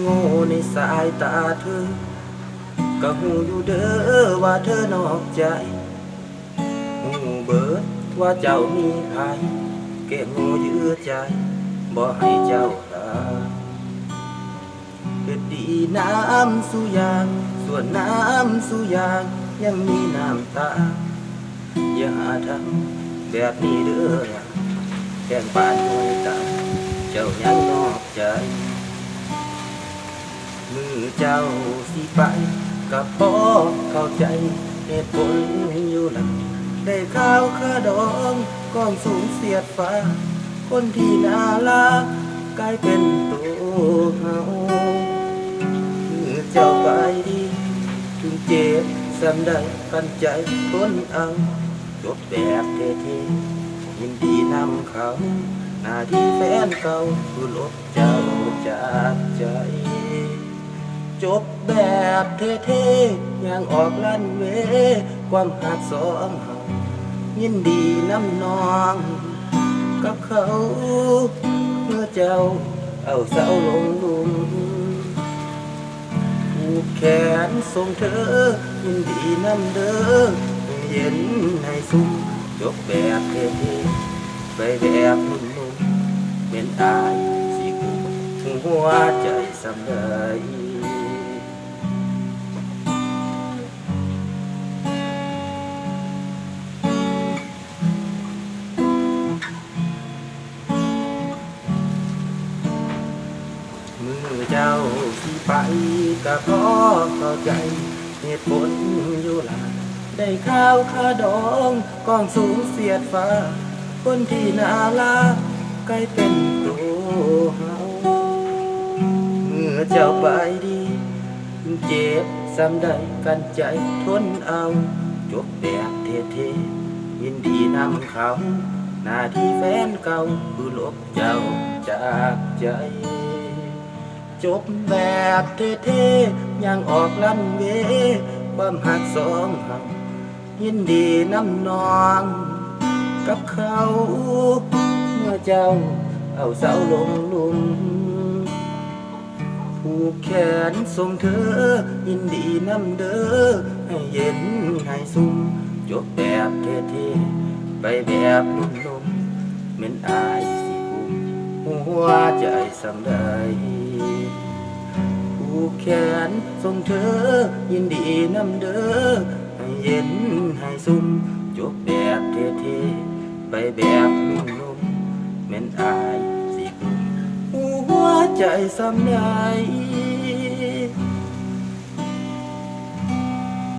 โง่ในสายตาเธอ ก็หูอยู่เด้อว่าเธอนอกใจหูเบิดว่าเจ้ามีใครเก็บงูยื้อใจ บ่ให้เจ้าลาเกิดดีน้ำสุยาง ส่วนน้ำสุยาง ยังมีน้ำตา อย่าทำแบบนี้เด้อแกล้งปานหวยตาเจ้ายังนอกใจ มือเจ้าสิไปกับพ่อเข้าใจเหตุผลอยู่หลังได้ข้าวข้าดองกองสูงเสียดฟ้า คนที่น่ารักกลายเป็นตัวเฮามือเจ้าไปดีถึงเจ็บสำได้กันใจทนเอาจบแบบเท่ๆยินดีนำเขา หน้าที่แฟนเก่าคือลบเจ้าจากใจ จบแบบเท่ๆย่างออกลั่นเว ความหักสองเฮายินดีน้ำนอง กับเขาเมื่อเจ้าเอาเสาลงลุมผูกแขนส่งเธอ ยินดีน้ำเด้อเย็นให้สุ่มจบแบบเท่ๆไปแบบนุ่มๆเป็นอายสิกุมหัวใจสำได้มือเจ้าที่ไปก็พราะเข้าใจเหตุผลอยู่หลาได้ข้าวข้าดองกองสูงเสียดฟ้า คนที่น่ารักกลายเป็นตัวเฮาเมื่อเจ้าไปดี เจ็บซ้ำได้กันใจทนเอา จบแบบเท่ๆยินดีนำเขาหน้าที่แฟนเก่าคือลบเจ้าจากใจ จบแบบเท่ๆยังออกลั่นเว ความหักสองเฮายินดีน้ำนอง กับเขาเมื่อเจ้าเอาเสาลงหลุมผูกแขนส่งเธอ ยินดีน้ำเด้อให้เย็นให้สุ่มจบแบบเท่ๆไปแบบนุ่มๆเหมือนอายสิกุมหัวใจสำได้ กแขนส่งเธอ ยินดีน้ำเด้อให้เย็นให้สุ่มจบแบบเท่ๆไปแบบนุ่มๆเหมือนอายสิกุมหัวใจสำได้